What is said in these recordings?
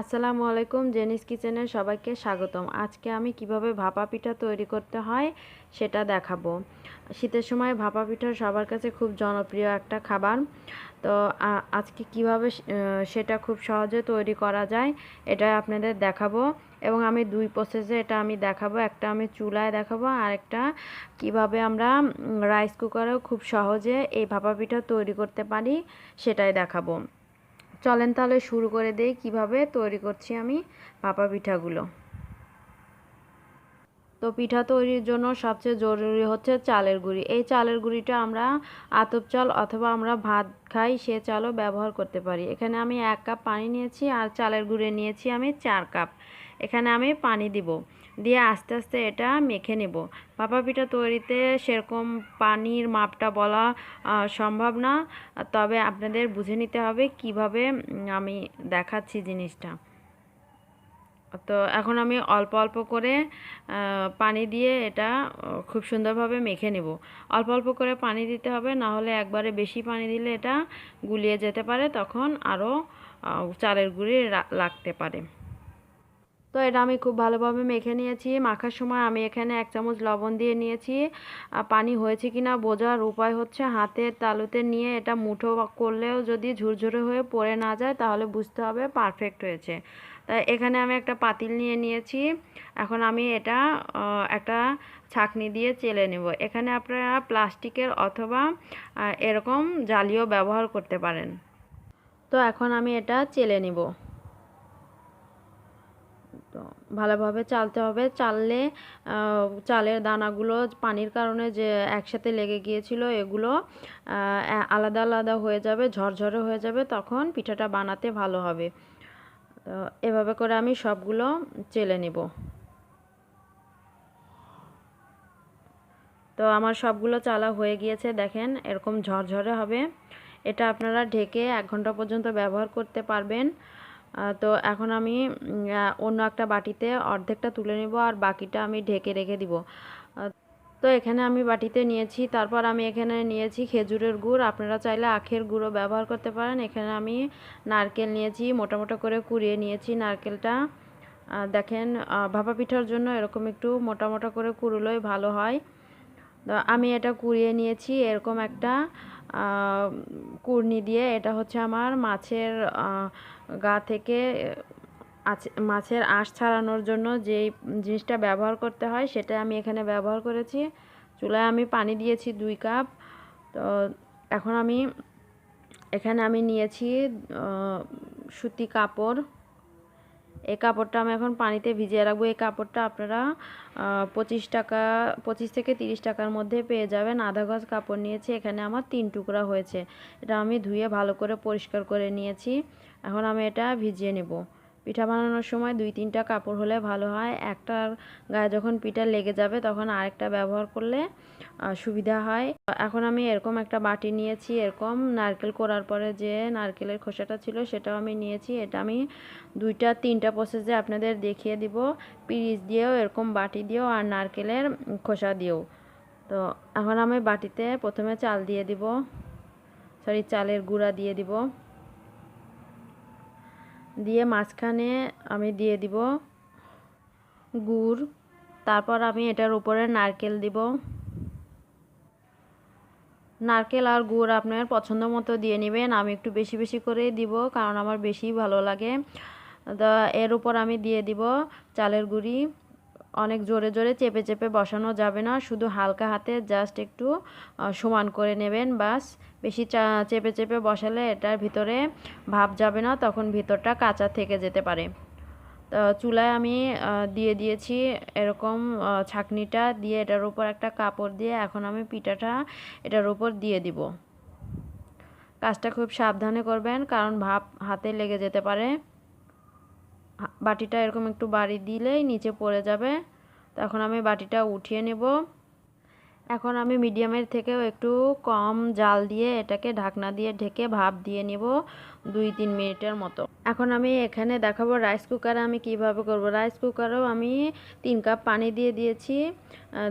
আসসালামু আলাইকুম, জেনিস কিচেনে সবাইকে স্বাগতম। আজকে আমি কীভাবে ভাপা পিঠা তৈরি করতে হয় সেটা দেখাবো। শীতের সময় ভাপা পিঠা সবার কাছে খুব জনপ্রিয় একটা খাবার। তো আজকে কীভাবে সেটা খুব সহজে তৈরি করা যায় এটা আপনাদের দেখাবো এবং আমি দুই প্রসেসে এটা আমি দেখাবো। একটা আমি চুলায় দেখাবো আর একটা কীভাবে আমরা রাইস কুকারেও খুব সহজে এই ভাপা পিঠা তৈরি করতে পারি সেটাই দেখাবো। চলেন তাহলে শুরু করে দেই, কীভাবে তৈরি করছি আমি পাপা পিঠাগুলো। তো পিঠা তৈরির জন্য সবচেয়ে জরুরি হচ্ছে চালের গুঁড়ি। এই চালের গুঁড়িটা আমরা আতপ চাল অথবা আমরা ভাত খাই, সে চালও ব্যবহার করতে পারি। এখানে আমি এক কাপ পানি নিয়েছি আর চালের গুঁড়ি নিয়েছি আমি চার কাপ। এখানে আমি পানি দিব। দিয়ে আস্তে আস্তে এটা মেখে নেব। ভাপা পিঠা তৈরিতে সেরকম পানির মাপটা বলা সম্ভব না। তবে আপনাদের বুঝে নিতে হবে কীভাবে আমি দেখাচ্ছি জিনিসটা। তো এখন আমি অল্প অল্প করে পানি দিয়ে এটা খুব সুন্দরভাবে মেখে নেব। অল্প অল্প করে পানি দিতে হবে, না হলে একবারে বেশি পানি দিলে এটা গুলিয়ে যেতে পারে, তখন আরও চালের গুঁড়ি লাগতে পারে। তো এটা আমি খুব ভালোভাবে মেখে নিয়েছি। মাখার সময় আমি এখানে এক চামচ লবণ দিয়ে নিয়েছি। পানি হয়েছে কি না বোঝার উপায় হচ্ছে হাতের তালুতে নিয়ে এটা মুঠো করলেও যদি ঝুরঝুরে হয়ে পড়ে না যায় তাহলে বুঝতে হবে পারফেক্ট হয়েছে। তা এখানে আমি একটা পাতিল নিয়ে নিয়েছি। এখন আমি এটা একটা ছাঁকনি দিয়ে চেলে নেব। এখানে আপনারা প্লাস্টিকের অথবা এরকম জালিও ব্যবহার করতে পারেন। তো এখন আমি এটা চেলে নিব। তো ভালোভাবে চালতে হবে। চাললে চালের দানাগুলো পানির কারণে যে একসাথে লেগে গিয়েছিল, এগুলো আলাদা আলাদা হয়ে যাবে, ঝরঝরে হয়ে যাবে, তখন পিঠাটা বানাতে ভালো হবে। তো এভাবে করে আমি সবগুলো চেলে নিব। তো আমার সবগুলো চালা হয়ে গিয়েছে, দেখেন এরকম ঝরঝরে হবে। এটা আপনারা ঢেকে এক ঘণ্টা পর্যন্ত ব্যবহার করতে পারবেন। তো এখন আমি অন্য একটা বাটিতে অর্ধেকটা তুলে নেব আর বাকিটা আমি ঢেকে রেখে দিব। তো এখানে আমি বাটিতে নিয়েছি, তারপর আমি এখানে নিয়েছি খেজুরের গুড়। আপনারা চাইলে আখের গুঁড়ো ব্যবহার করতে পারেন। এখানে আমি নারকেল নিয়েছি মোটা মোটা করে কুড়িয়ে নিয়েছি নারকেলটা। দেখেন ভাপা পিঠার জন্য এরকম একটু মোটা মোটা করে কুড়োলেই ভালো হয়। আমি এটা কুড়িয়ে নিয়েছি, এরকম একটা। কুড়নি দিয়ে এটা হচ্ছে আমার মাছের গা থেকে মাছের আঁশ ছাড়ানোর জন্য যেই জিনিসটা ব্যবহার করতে হয় সেটা আমি এখানে ব্যবহার করেছি। চুলায় আমি পানি দিয়েছি দুই কাপ। তো এখন আমি, এখানে আমি নিয়েছি সুতি কাপড়। এই কাপড়টা আমি এখন পানিতে ভিজিয়ে রাখব। এই কাপড়টা আপনারা পঁচিশ টাকা, পঁচিশ থেকে তিরিশ টাকার মধ্যে পেয়ে যাবেন। আধা গজ কাপড় নিয়েছি, এখানে আমার তিন টুকরা হয়েছে। এটা আমি ধুয়ে ভালো করে পরিষ্কার করে নিয়েছি। এখন আমি এটা ভিজিয়ে নেব। পিঠা বানানোর সময় দুই তিনটা কাপড় হলে ভালো হয়। একটার গায়ে যখন পিঠা লেগে যাবে তখন আরেকটা ব্যবহার করলে সুবিধা হয়। এখন আমি এরকম একটা বাটি নিয়েছি, এরকম নারকেল করার পরে যে নারকেলের খোসাটা ছিল সেটাও আমি নিয়েছি। এটা আমি দুইটা, তিনটা প্রসেসে আপনাদের দেখিয়ে দিব। পিরিচ দিয়েও এরকম বাটি দিয়েও আর নারকেলের খোসা দিয়েও। তো এখন আমি বাটিতে প্রথমে চাল দিয়ে দিব। সরি চালের গুঁড়া দিয়ে দিব। দিয়ে মাঝখানে আমি দিয়ে দিব গুড়। তারপর আমি এটার উপরে নারকেল দিব। নারকেল আর গুড় আপনার পছন্দ মতো দিয়ে নেবেন। আমি একটু বেশি বেশি করেই দিব, কারণ আমার বেশি ভালো লাগে। এর উপর আমি দিয়ে দিব চালের গুঁড়ি। অনেক জোরে জোরে চেপে চেপে বসানো যাবে না। শুধু হালকা হাতে জাস্ট একটু সমান করে নেবেন। বাস, বেশি চেপে চেপে বসালে এটার ভিতরে ভাপ যাবে না, তখন ভিতরটা কাঁচা থেকে যেতে পারে। তো চুলায় আমি দিয়ে দিয়েছি এরকম ছাঁকনিটা দিয়ে এটার উপর একটা কাপড় দিয়ে এখন আমি পিঠাটা এটার উপর দিয়ে দিব। কাজটা খুব সাবধানে করবেন, কারণ ভাপ হাতে লেগে যেতে পারে। বাটিটা এরকম একটু বাড়ি দিলেই নিচে পড়ে যাবে। তখন আমি বাটিটা উঠিয়ে নেব। এখন আমি মিডিয়ামের থেকেও একটু কম জাল দিয়ে এটাকে ঢাকনা দিয়ে ঢেকে ভাপ দিয়ে নেব দুই তিন মিনিটের মতো। এখন আমি এখানে দেখাবো রাইস কুকারে আমি কীভাবে করব। রাইস কুকারেও আমি তিন কাপ পানি দিয়ে দিয়েছি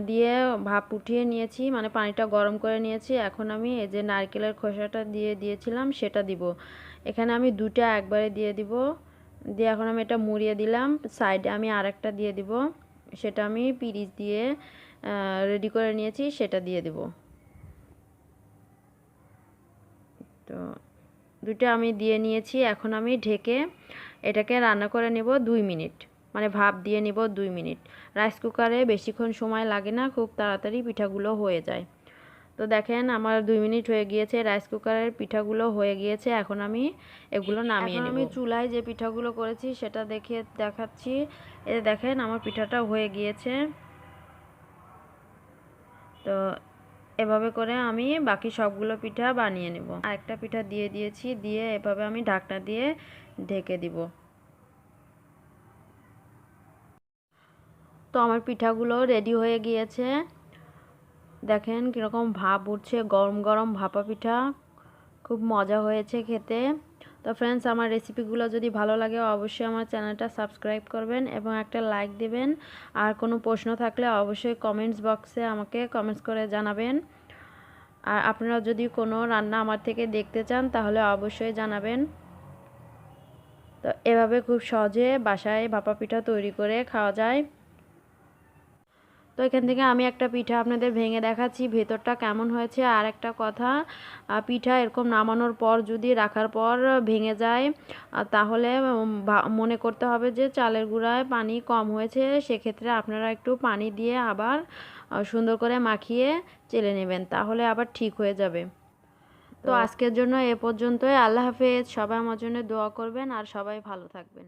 দিয়ে ভাপ উঠিয়ে নিয়েছি মানে পানিটা গরম করে নিয়েছি। এখন আমি এই যে নারকেলের খোসাটা দিয়ে দিয়েছিলাম সেটা দিব। এখানে আমি দুটা একবারে দিয়ে দিব। দিয়ে এখন আমি এটা মুড়িয়ে দিলাম সাইডে আমি আরেকটা দিয়ে দিব। সেটা আমি পিরিচ দিয়ে রেডি করে নিয়েছি, সেটা দিয়ে দেব। তো দুটো আমি দিয়ে নিয়েছি, এখন আমি ঢেকে এটাকে রান্না করে নেব দুই মিনিট। মানে ভাপ দিয়ে নেব দুই মিনিট। রাইস কুকারে বেশিক্ষণ সময় লাগে না, খুব তাড়াতাড়ি পিঠাগুলো হয়ে যায়। তো দেখেন আমার দুই মিনিট হয়ে গিয়েছে রাইস কুকারের পিঠাগুলো হয়ে গিয়েছে এখন আমি এগুলো নামিয়ে নেব। আমি চুলায় যে পিঠাগুলো করেছি সেটা দেখে দেখাচ্ছি। এ দেখেন আমার পিঠাটা হয়ে গিয়েছে। তো এভাবে করে আমি বাকি সবগুলো পিঠা বানিয়ে নেব। আরেকটা পিঠা দিয়ে দিয়েছি দিয়ে এভাবে আমি ঢাকনা দিয়ে ঢেকে দিব। তো আমার পিঠাগুলো রেডি হয়ে গিয়েছে। দেখেন কীরকম ভাপ উঠছে, গরম গরম ভাপা পিঠা, খুব মজা হয়েছে খেতে। তো ফ্রেন্ডস আমার রেসিপিগুলো যদি ভালো লাগে, অবশ্যই আমার চ্যানেলটা সাবস্ক্রাইব করবেন এবং একটা লাইক দেবেন। আর কোনো প্রশ্ন থাকলে অবশ্যই কমেন্টস বক্সে আমাকে কমেন্টস করে জানাবেন। আর আপনারা যদি কোনো রান্না আমার থেকে দেখতে চান, তাহলে অবশ্যই জানাবেন। তো এভাবে খুব সহজে বাসায় ভাপা পিঠা তৈরি করে খাওয়া যায়। তো এখান থেকে আমি একটা পিঠা আপনাদের ভেঙে দেখাচ্ছি ভেতরটা কেমন হয়েছে আর একটা কথা পিঠা এরকম নামানোর পর যদি রাখার পর ভেঙে যায় তাহলে মনে করতে হবে যে চালের গুঁড়ায় পানি কম হয়েছে সেক্ষেত্রে আপনারা একটু পানি দিয়ে আবার সুন্দর করে মাখিয়ে চেলে নেবেন তাহলে আবার ঠিক হয়ে যাবে। তো আজকের জন্য এ পর্যন্তই আল্লাহ হাফেজ সবাই আমার জন্য দোয়া করবেন আর সবাই ভালো থাকবেন।